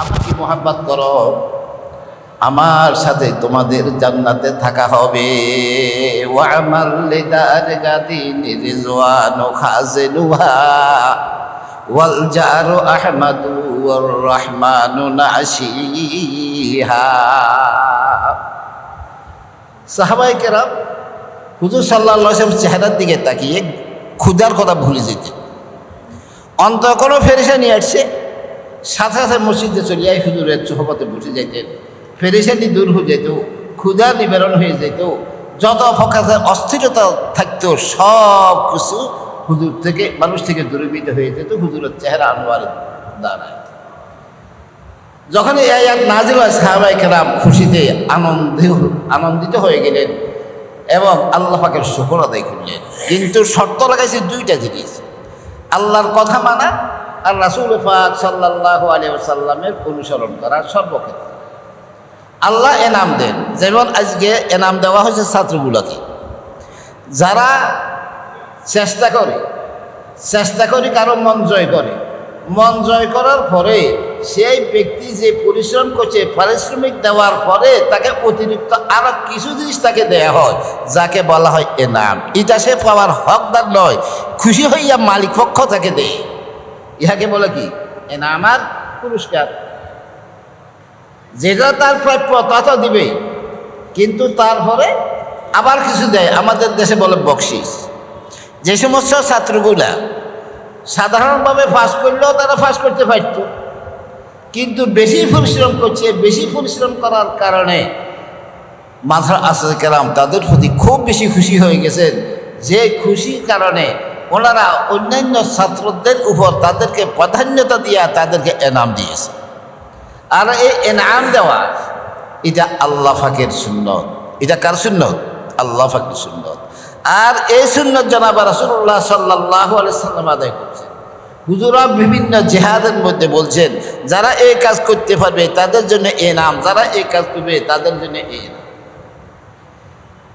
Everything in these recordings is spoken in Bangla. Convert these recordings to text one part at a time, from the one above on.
আমাকে মোহাব্বত করো? আমার সাথে তোমাদের জান্নাতে থাকা হবে। ও আমার লেদার গাদিন রিজওয়ান খাজেনুহা। ওয়াল জারু আহমাদু ওয়ার রহমানু নাসিহা। সাহাবাই কেরাম, হুজুর সাল্লাহ চেহারার দিকে তাকিয়ে ক্ষুদার কথা ভুলে যেতেন। অন্ত কোনো ফেরিসা নিয়ে আসছে সাথে সাথে মসজিদে চলিয়াই হুজুরের চোহপথে বসে যাইতেন ফেরিসানি দূর হয়ে যেত ক্ষুদা নিবারণ হয়ে যেত যত ফকাসের অস্থিরতা থাকতো, সব কিছু হুজুর থেকে, মানুষ থেকে দূরীভূত হয়ে যেত, হুজুরের চেহারা আনোয়ার দাঁড়ায় যখন এই আয়াত নাজিল হয়, সাহাবাই কেরাম খুশিতে আনন্দ আনন্দিত হয়ে গেলেন এবং আল্লাহ পাকের শুকর আদায় করলেন। কিন্তু শর্ত লাগাইছে দুইটা জিনিস। আল্লাহর কথা মানা আর রাসুল পাক সাল্লাহ আলী সাল্লামের অনুসরণ করা সর্বক্ষেত্রে। আল্লাহ এনাম দেন। যেমন আজকে এনাম দেওয়া হয়েছে ছাত্রগুলোকে। যারা চেষ্টা করে চেষ্টা করে কারও মন জয় করে। মন জয় করার পরে সেই ব্যক্তি যে পরিশ্রম করছে, পারিশ্রমিক দেওয়ার পরে তাকে অতিরিক্ত আরও কিছু জিনিস তাকে দেয়া হয়, যাকে বলা হয় এনাম। এটা সে পাওয়ার হকদার নয়। খুশি হইয়া মালিক পক্ষ তাকে দেয়। ইহাকে বলে কি? এনাম আর পুরস্কার। যেটা তার প্রাপ্য তা তো দিবে, কিন্তু তারপরে আবার কিছু দেয়। আমাদের দেশে বলে বকশিস। যে সমস্ত ছাত্রগুলা সাধারণভাবে ফাঁস করলেও তারা ফাঁস করতে পারত। কিন্তু বেশি পরিশ্রম করছে, বেশি পরিশ্রম করার কারণে মাথা আসে কেরাম তাদের প্রতি খুব বেশি খুশি হয়ে গেছেন। যে খুশির কারণে ওনারা অন্যান্য ছাত্রদের উপর তাদেরকে প্রাধান্যতা দিয়া তাদেরকে এনাম দিয়েছে। আর এই এনাম দেওয়া, এটা আল্লাহ ফাকের সুন্নত। এটা কার সুন্নত? আল্লাহ ফাকের সুন্নত। আর এই সুন্নত জনাব রাসুল্লাহ সাল্লাহ সাল্লাম আদায় করছেন। হুজুরা বিভিন্ন জেহাদের মধ্যে বলছেন, যারা এই কাজ করতে পারবে তাদের জন্য এ নাম যারা এই কাজ করবে তাদের জন্য এই নাম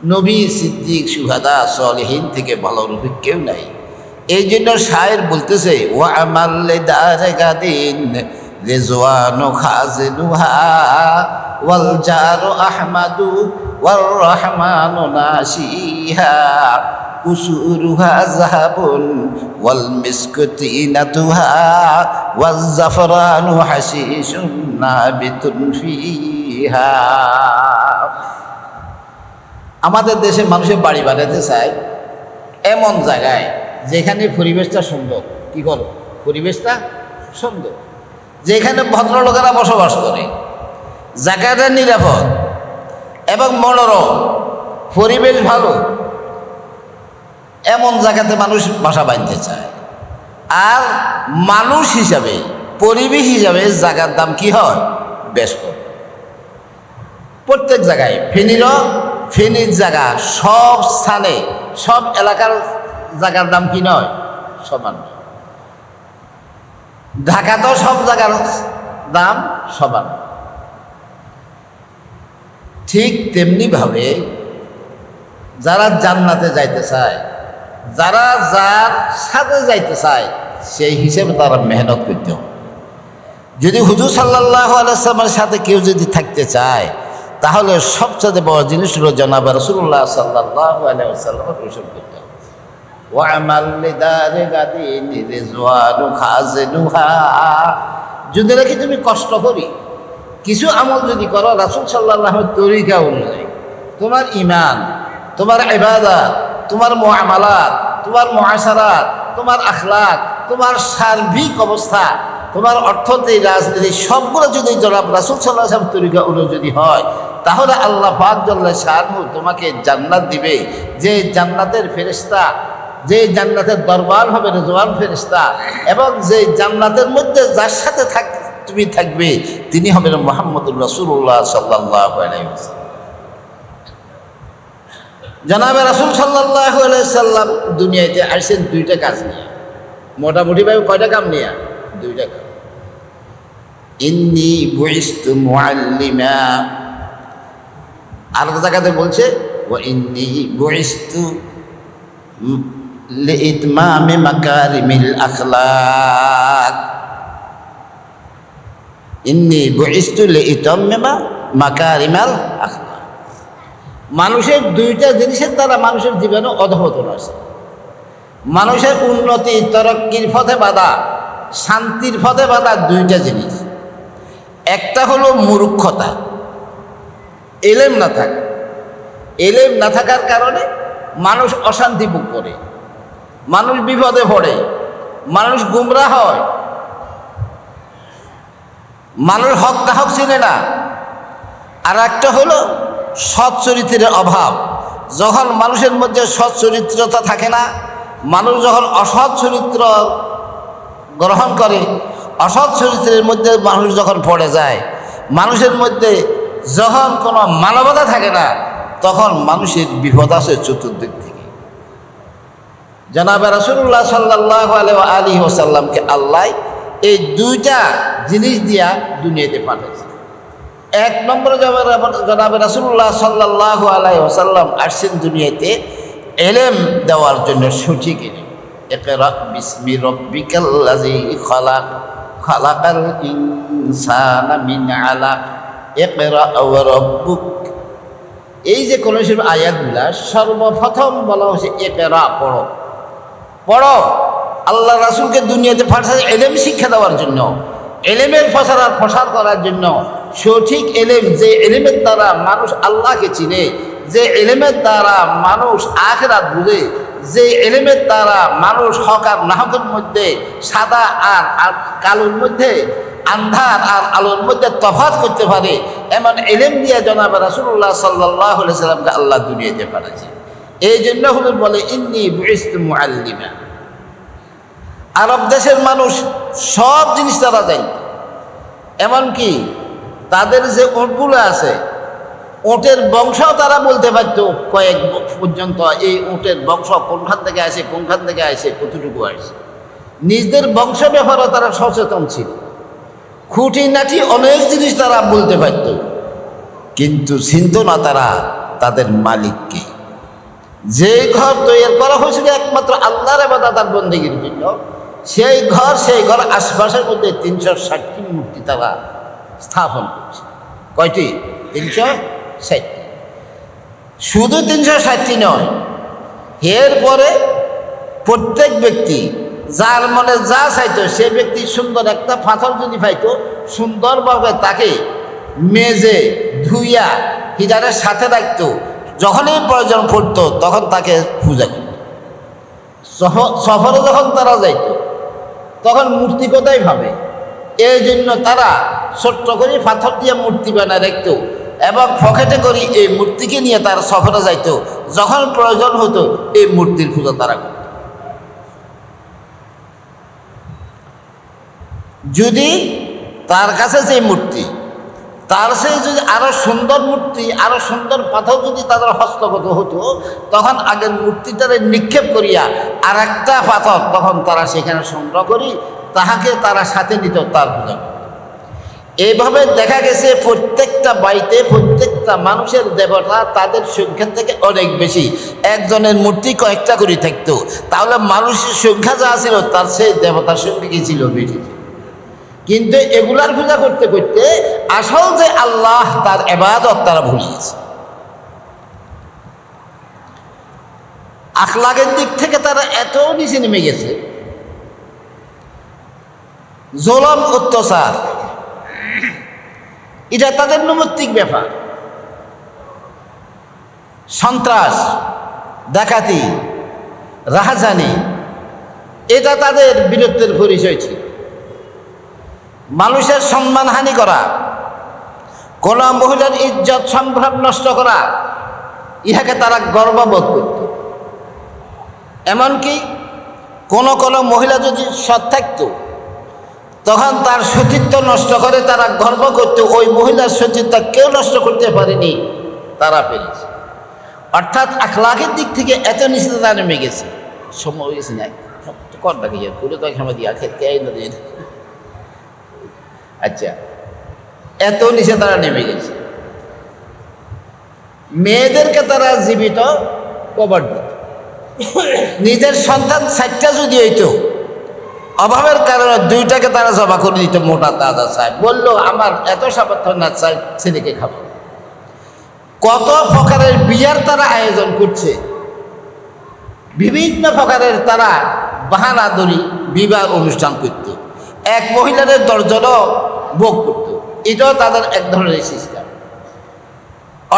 নবী সিদ্দিক সুহাদা সলহীন থেকে ভালো রফিক কেউ নাই। এই জন্য শায়ের বলতেছে ও আমাল্লে দারে গাদিন রেজওয়ানো খাজনুহা ওয়াল জারু আহমাদু ওয়ার রহমানু নাসিহা কুসুরুহা জাহাবুন ওয়াল মিসকু তিনাতুহা ওয়াল জাফরানু হাশিশুন নাবিতুন ফিহা। আমাদের দেশে মানুষের বাড়ি বানাতে চায় এমন জায়গায় যেখানে পরিবেশটা সুন্দর। কি করো পরিবেশটা সুন্দর। যেখানে ভদ্রলোকেরা বসবাস করে। জায়গাটা নিরাপদ এবং মনোরম। পরিবেশ ভালো। এমন জায়গাতে মানুষ বাসা বাঁধতে চায়। আর মানুষ হিসাবে, পরিবেশ হিসাবে জায়গার দাম কি হয়? বেশ কম। প্রত্যেক জায়গায় ফেনিরও ফেনির জায়গা, সব স্থানে, সব এলাকার জায়গার দাম কি নয়? সমান নয়। ঢাকাতেও সব জায়গার দাম সমান। ঠিক তেমনিভাবে যারা জান্নাতে যাইতে চায়, যারা যার সাথে যাইতে চায়, সেই হিসেবে তারা মেহনত করতে হবে। যদি হুজুর সাল্লাহ আলাইসলামের সাথে কেউ যদি থাকতে চায় তাহলে সবচেয়ে বড় জিনিস হলো জনাব রসুল্লাহ সাল্লাহ আলাইসাল্লামের করতে যদি নাকি তুমি কষ্ট করি, কিছু আমল যদি করো, রাসুল সাল্লাহের তরিকা অনুযায়ী, তোমার ইমান তোমার ইবাদত, তোমার মুআমালাত, তোমার মুআশারাত তোমার আখলাক, তোমার সার্বিক অবস্থা, তোমার অর্থনীতি, রাজনীতি, সবগুলো যদি জনাব রাসুল সাল্লাহ তরিকা অনুযায়ী হয় তাহলে আল্লাহ পাক শাহু তোমাকে জান্নাত দিবে। যে জান্নাতের ফেরিস্তা যে জান্নাতের দরবার হবে রেজওয়ান ফেরিস্তা এবং যে জান্নাতের মধ্যে যার সাথে থাক, তুমি থাকবে, তিনি হবেন মোহাম্মদুর রসুল্লাহ সাল্লাহ জানাবে রাসুল সাল্লাহ সাল্লাম দুনিয়াতে আসছেন দুইটা কাজ নিয়ে। মোটামুটি ভাবে কয়টা কাম নিয়ে? দুইটা কাম। ইন্নি বুইস্তু মুআল্লিমা একটা জায়গাতে বলছে ইন্নি মানুষের দুইটা জিনিসের দ্বারা মানুষের জীবনে অধপতন আছে মানুষের উন্নতি তরক্কির পথে বাধা, শান্তির পথে বাধা দুইটা জিনিস। একটা হলো মূর্খতা। এলেম না থাকে। এলেম না থাকার কারণে মানুষ অশান্তি ভোগ করে, মানুষ বিপদে পড়ে, মানুষ গুমরা হয়। মানুষ হক হক চিনে না। আর একটা হলো সৎ চরিত্রের অভাব। যখন মানুষের মধ্যে সৎ চরিত্রতা থাকে না, মানুষ যখন অসৎ চরিত্র গ্রহণ করে, অসৎ চরিত্রের মধ্যে মানুষ যখন পড়ে যায়, মানুষের মধ্যে যখন কোনো মানবতা থাকে না, তখন মানুষের বিপদ আসে চতুর্দিক থেকে। জানাবে রাসুল্লাহ সাল্লাহ আলী ওসাল্লামকে আল্লাহ এই দুইটা জিনিস দিয়া দুনিয়াতে পাঠাইছে। এক নম্বরে জনাবে রাসুল্লাহ সাল্লাহ আলাই ওসাল্লাম আসছেন দুনিয়াতে এলেম দেওয়ার জন্য সঠিক এলেম। একেরা বিসমি রব্বিকাল্লাজি খালাক খালাকাল ইনসানা আলাক। এই যে কোন আয়াতগুলা সর্বপ্রথম বলা হচ্ছে একেরা পড়ো। পড়ো। আল্লাহ রাসুলকে দুনিয়াতে পাঠাচ্ছে এলেম শিক্ষা দেওয়ার জন্য, এলেমের ফসার প্রসার করার জন্য। সঠিক এলেম যে এলেমের দ্বারা মানুষ আল্লাহকে চিনে, যে এলেমের দ্বারা মানুষ আখরাত বুঝে, যে এলেমের দ্বারা মানুষ হক আর নাহকের মধ্যে, সাদা আর আর কালোর মধ্যে আন্ধার আর আলোর মধ্যে তফাত করতে পারে, এমন এলেম দিয়ে জনাব রাসুল্লাহ সাল্লাহ সাল্লামকে আল্লাহ দুনিয়াতে পাঠাচ্ছে এই জন্য হুজুর বলে, ইন্নি মুআল্লিমা। আরব দেশের মানুষ সব জিনিস তারা জানত এমনকি তাদের যে ওটগুলো আছে, ওটের বংশও তারা বলতে পারত কয়েক পর্যন্ত এই ওটের বংশ কোনখান থেকে আসে, কোনখান থেকে আসে, কতটুকু আসে? নিজদের বংশ ব্যাপারেও তারা সচেতন ছিল। খুঁটিনাটি অনেক জিনিস তারা বলতে পারত। কিন্তু চিন্ত না তারা তাদের মালিককে। যে ঘর তৈরি করা হয়েছিল একমাত্র আল্লাহর এবং তার বন্দীগীর জন্য, সেই ঘর সেই ঘর আশপাশের মধ্যে তিনশো ষাটটি মূর্তি তারা স্থাপন করছে। কয়টি? তিনশো ষাটটি। শুধু তিনশো ষাটটি নয়, এরপরে প্রত্যেক ব্যক্তি যার মনে যা চাইতো, সে ব্যক্তি সুন্দর একটা পাথর যদি পাইতো, সুন্দরভাবে তাকে মেজে, ধুইয়া হিজারের সাথে রাখতো, যখনই প্রয়োজন পড়তো, তখন তাকে পূজা করত। সফরে যখন তারা যাইত, তখন মূর্তি কোথায় ভাবে? এই জন্য তারা ছোট্ট করে পাথর দিয়ে মূর্তি বানায় রাখত এবং পকেটে করি এই মূর্তিকে নিয়ে তারা সফরে যাইত। যখন প্রয়োজন হতো, এই মূর্তির পূজা তারা করত। যদি তার কাছে যে মূর্তি, তার সেই যদি আরও সুন্দর মূর্তি, আরও সুন্দর পাথর যদি তাদের হস্তগত হতো, তখন আগের মূর্তিটারে নিক্ষেপ করিয়া আর একটা পাথর তখন তারা সেখানে সংগ্রহ করি, তাহাকে তারা সাথে নিত তার পূজা। এইভাবে দেখা গেছে প্রত্যেকটা বাড়িতে প্রত্যেকটা মানুষের দেবতা তাদের সংখ্যা থেকে অনেক বেশি। একজনের মূর্তি কয়েকটা করে থাকতো। তাহলে মানুষের সংখ্যা যা ছিল, তার সেই দেবতার সংখ্যা কি ছিল বেশি? কিন্তু এগুলার পূজা করতে করতে আসল যে আল্লাহ, তার এবাদত তারা ভুলিয়েছে আখলাগের দিক থেকে তারা এত নিচে নেমে গেছে। জলম, অত্যাচার, এটা তাদের নৈমিত্তিক ব্যাপার। সন্ত্রাস, ডাকাতি, রাহাজানি, এটা তাদের বীরত্বের পরিচয় ছিল। মানুষের সম্মানহানি করা কোন মহিলার ইজ্জত সম্ভ্রম নষ্ট করা, ইহাকে তারা গর্ববোধ করত। এমনকি কোন কোন মহিলা যদি সৎ থাকত, তখন তার সতীত্ব নষ্ট করে তারা গর্ব করত, ওই মহিলার সতীত্ব কেউ নষ্ট করতে পারেনি, তারা পেরেছে। অর্থাৎ আখলাকের দিক থেকে এত নিচে তারা নেমে গেছে, সময় গেছে না। কর ডাকি পুরো তো সময় দিয়া খেতে না দিয়ে আচ্ছা। এত নিচে তারা নেমে গেছে। মেয়েদেরকে তারা জীবিত কবর দিত। নিজের সন্তান চারটা যদি হইতো, অভাবের কারণে দুইটাকে তারা জমা করে দিত, মোটা দাদা সাহেব। বলল, আমার এত সামর্থ্য না চাই ছেলেকে খাব। কত প্রকারের বিয়ার তারা আয়োজন করছে। বিভিন্ন প্রকারের তারা বাহানাদরি বিবাহ অনুষ্ঠান করত। এক মহিলাদের দশজনও ভোগ করত। এটাও তাদের এক ধরনের সিস্টেম।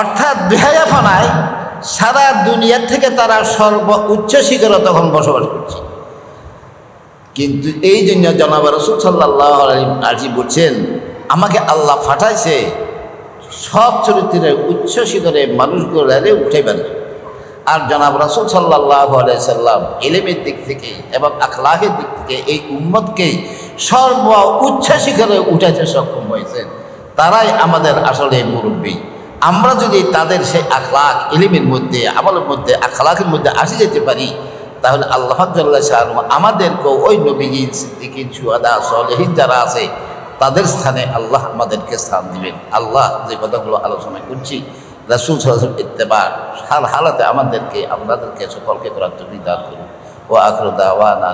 অর্থাৎ বেহায়াফানায় সারা দুনিয়ার থেকে তারা সর্ব উচ্চ শিখরে তখন বসবাস করছে। কিন্তু এই জন্য জনাব রসুল সাল্লাহ আজি বলছেন, আমাকে আল্লাহ ফাটাইছে সব চরিত্রের উচ্চ শিখরে মানুষগুলো উঠে পারে আর জনাব রসুল সাল্লাহ সাল্লাম এলেমের দিক থেকে এবং আখলাহের দিক থেকে এই উম্মতকে সর্ব উচ্চ শিখরে উঠাইতে সক্ষম হয়েছেন তারাই আমাদের আসলে মুরব্বী। আমরা যদি তাদের সেই আখলাক এলিমের মধ্যে, আমলের মধ্যে আখলাকের মধ্যে আসে যেতে পারি, তাহলে আল্লাহ শাহ আমাদেরকেও ওই নবীজিন সিদ্দিকিন সুয়াদা সলেহীন যারা আছে, তাদের স্থানে আল্লাহ আমাদেরকে স্থান দিবেন। আল্লাহ যে কথাগুলো আলোচনা করছি, রাসুল সাল্লাম ইত্তেবার হাল হালাতে আমাদেরকে আপনাদেরকে সকলকে করার তৈরি দান করুন। ও না